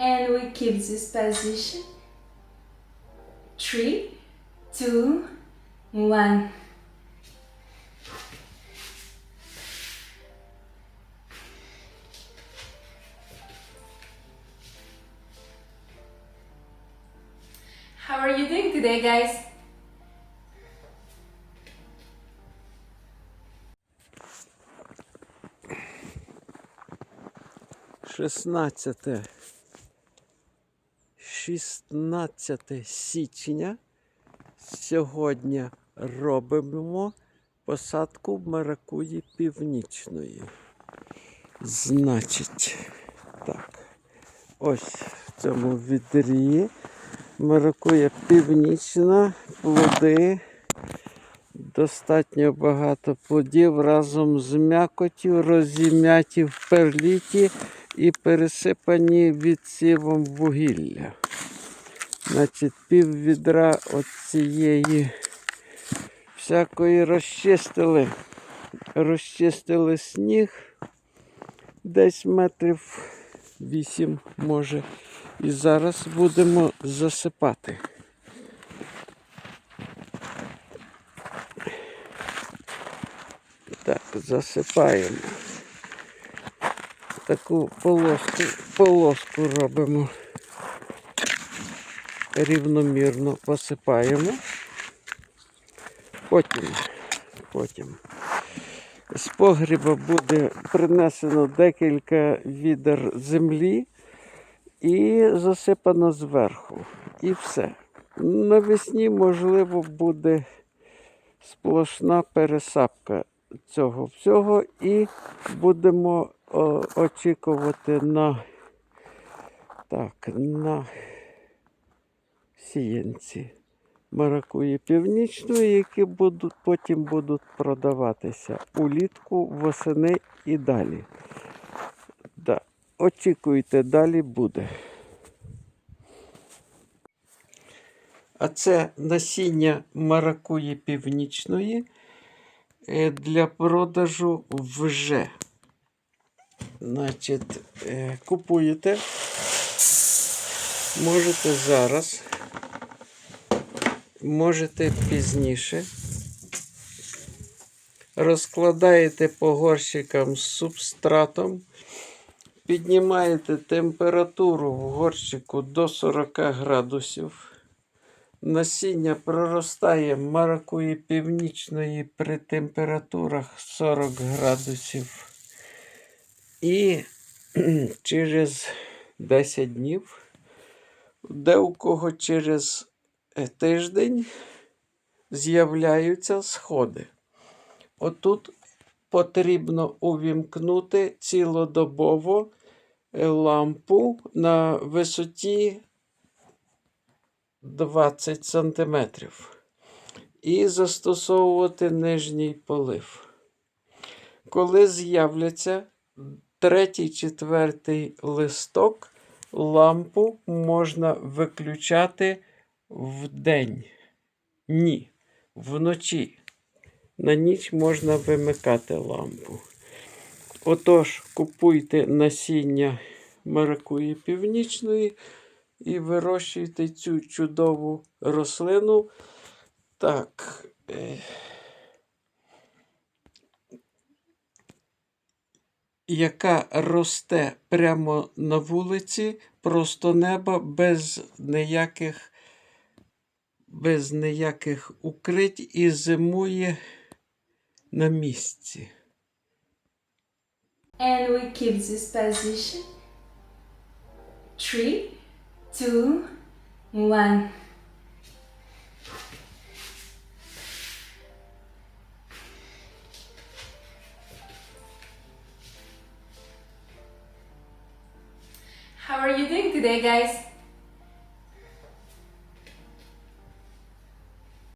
And we keep this position. Three, two, one. How are you doing today, guys? Шістнадцяте. 16 січня. Сьогодні робимо посадку маракуї північної. Значить, так. Ось в цьому відрі маракуя північна, плоди. Достатньо багато плодів разом з м'якоттю, розім'яті в перліті і пересипані відсівом вугілля. Значить, пів відра от цієї всякої розчистили. Розчистили сніг десь метрів вісім може. І зараз будемо засипати. Так, засипаємо. Таку полоску, полоску робимо. Рівномірно посипаємо. Потім, потім. З погріба буде принесено декілька відер землі і засипано зверху. І все. Навесні, можливо, буде сплошна пересапка цього всього і будемо очікувати на, так, на сіянці маракуї північної, які будуть, потім будуть продаватися улітку, восени і далі. Да. Очікуйте, далі буде. А це насіння маракуї північної е, для продажу вже. Значить, е, купуєте, можете зараз, можете пізніше. Розкладаєте по горщикам з субстратом, піднімаєте температуру в горщику до 40 градусів. Насіння проростає маракуї північної при температурах 40 градусів. І через 10 днів, де у кого через тиждень з'являються сходи. Отут потрібно увімкнути цілодобово е, лампу на висоті 20 сантиметрів і застосовувати нижній полив. Коли з'являться третій, четвертий листок, лампу можна виключати вдень. Ні, вночі. На ніч можна вимикати лампу. Отож, купуйте насіння маракуї північної і вирощуйте цю чудову рослину. Так. е, Яка росте прямо на вулиці, просто неба без ніяких, без ніяких укрить і зимує на місці. And we keep this position. Three, two, one. How are you doing today, guys?